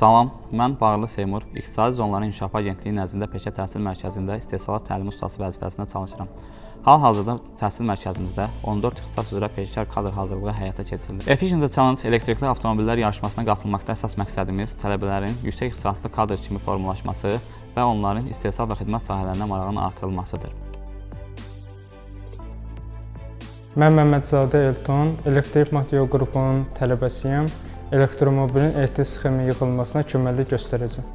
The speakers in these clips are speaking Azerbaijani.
Salam, mən Bağlı Seymur, İqtisadi Zonların İnkişafı Agentliyi nəzdində peşə təhsil mərkəzində istehsalat təlimi ustası vəzifəsində çalışıram. Hal-hazırda təhsil mərkəzimizdə 14 ixtisas üzrə peşəkar kadr hazırlığı həyata keçirilir. Efficiency Challenge elektrikli avtomobillər yarışmasına qatılmaqda əsas məqsədimiz tələbələrin yüksək ixtisaslı kadr kimi formalaşması və onların istehsal və xidmət sahələrinə marağının artırılmasıdır. Mən Məmmədzadə Elton, elektrik material qrupunun tələbəsiyəm. Elektromobilin ET sxemi yığılmasına köməklik göstərəcəm.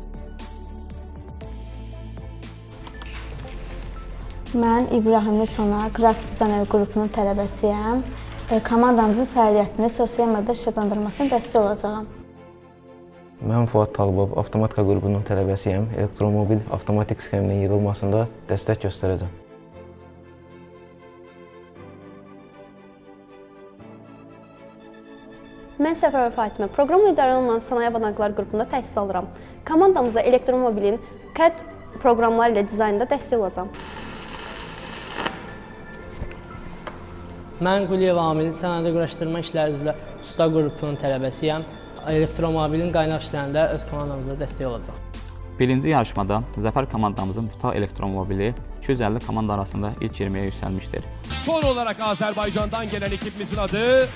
Mən İbrahimli Sonar, qrafik dizayner qrupunun tələbəsiyəm. Komandamızın fəaliyyətini sosial mediada işıqlandırmasına dəstək olacağam. Mən Fuad Talibov, avtomatika qrupunun tələbəsiyəm. Elektromobil avtomatik sxeminin yığılmasında dəstək göstərəcəm. Mən Səfərov Fatimə, proqram idarə olunan Sənaye Banklar qrupunda təhsil alıram. Komandamıza elektromobilin CAD proqramları ilə dizaynında dəstək olacağam. Mən Quliyev Amil sənədə quraşdırma işləri üzrə usta qrupunun tələbəsiyəm. Elektromobilin qaynaq işlərində öz komandamıza dəstək olacaq. Birinci yarışmada Zəfər komandamızın Buta elektromobili 250 komanda arasında ilk 20-yə yüksəlmişdir. Son olarak Azerbaycan'dan gelen ekibimizin adı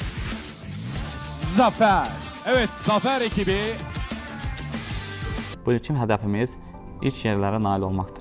Zafer. Evet Zafer ekibi Bu ilkin hədəfimiz ilk yerlərə nail olmaqdır.